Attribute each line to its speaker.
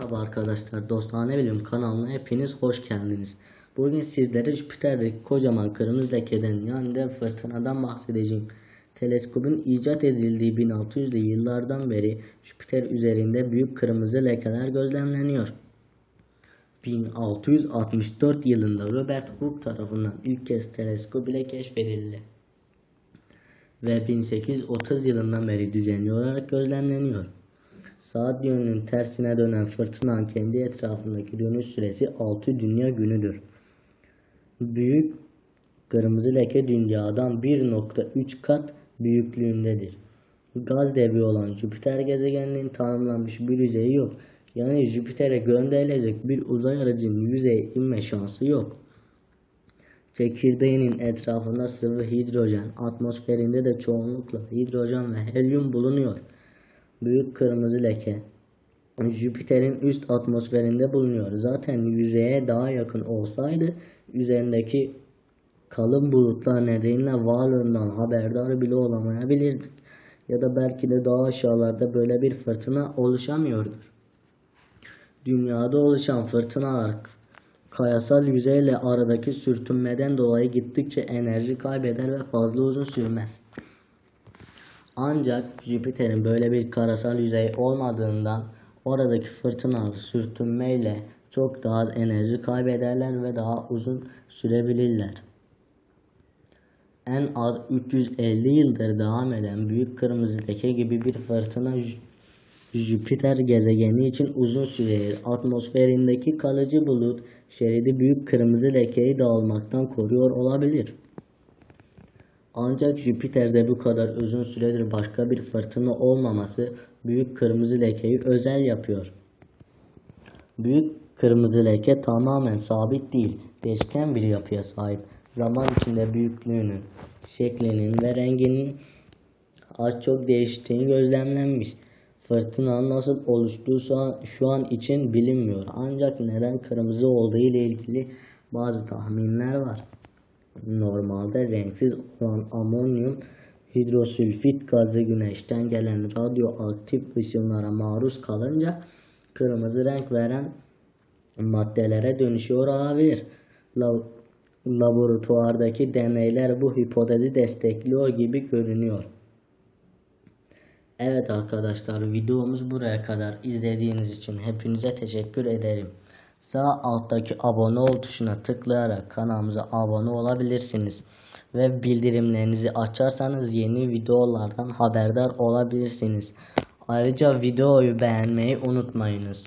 Speaker 1: Merhaba arkadaşlar, Dostane Bilim kanalına hepiniz hoş geldiniz. Bugün sizlere Jüpiter'deki kocaman kırmızı lekeden yani de fırtınadan bahsedeceğim. Teleskopun icat edildiği 1600'lü yıllardan beri Jüpiter üzerinde büyük kırmızı lekeler gözlemleniyor. 1664 yılında Robert Hooke tarafından ilk kez teleskop ile keşfedildi ve 1830 yılından beri düzenli olarak gözlemleniyor. Saat yönünün tersine dönen fırtınanın kendi etrafındaki dönüş süresi 6 dünya günüdür. Büyük kırmızı leke dünyadan 1.3 kat büyüklüğündedir. Gaz devi olan Jüpiter gezegeninin tanımlanmış bir yüzeyi yok. Yani Jüpiter'e gönderilecek bir uzay aracının yüzeye inme şansı yok. Çekirdeğinin etrafında sıvı hidrojen, atmosferinde de çoğunlukla hidrojen ve helyum bulunuyor. Büyük kırmızı leke Jüpiter'in üst atmosferinde bulunuyor. Zaten yüzeye daha yakın olsaydı üzerindeki kalın bulutlar nedeniyle varlığından haberdar bile olamayabilirdik. Ya da belki de daha aşağılarda böyle bir fırtına oluşamıyordur. Dünyada oluşan fırtınalar kayasal yüzeyle aradaki sürtünmeden dolayı gittikçe enerji kaybeder ve fazla uzun sürmez. Ancak Jüpiter'in böyle bir karasal yüzey olmadığından oradaki fırtınalar sürtünmeyle çok daha az enerji kaybederler ve daha uzun sürebilirler. En az 350 yıldır devam eden büyük kırmızı leke gibi bir fırtına Jü- Jüpiter gezegeni için uzun süredir. Atmosferindeki kalıcı bulut şeridi büyük kırmızı lekeyi dağılmaktan koruyor olabilir. Ancak Jüpiter'de bu kadar uzun süredir başka bir fırtına olmaması büyük kırmızı lekeyi özel yapıyor. Büyük kırmızı leke tamamen sabit değil, değişken bir yapıya sahip. Zaman içinde büyüklüğünün, şeklinin ve renginin az çok değiştiğini gözlemlenmiş. Fırtınanın nasıl oluştuğu şu an için bilinmiyor. Ancak neden kırmızı olduğu ile ilgili bazı tahminler var. Normalde renksiz olan amonyum hidrosülfit gazı güneşten gelen radyoaktif ışınlara maruz kalınca kırmızı renk veren maddelere dönüşüyor olabilir. La- laboratuvardaki deneyler bu hipotezi destekliyor gibi görünüyor. Evet arkadaşlar videomuz buraya kadar izlediğiniz için hepinize teşekkür ederim. Sağ alttaki abone ol tuşuna tıklayarak kanalımıza abone olabilirsiniz. Ve bildirimlerinizi açarsanız yeni videolardan haberdar olabilirsiniz. Ayrıca videoyu beğenmeyi unutmayınız.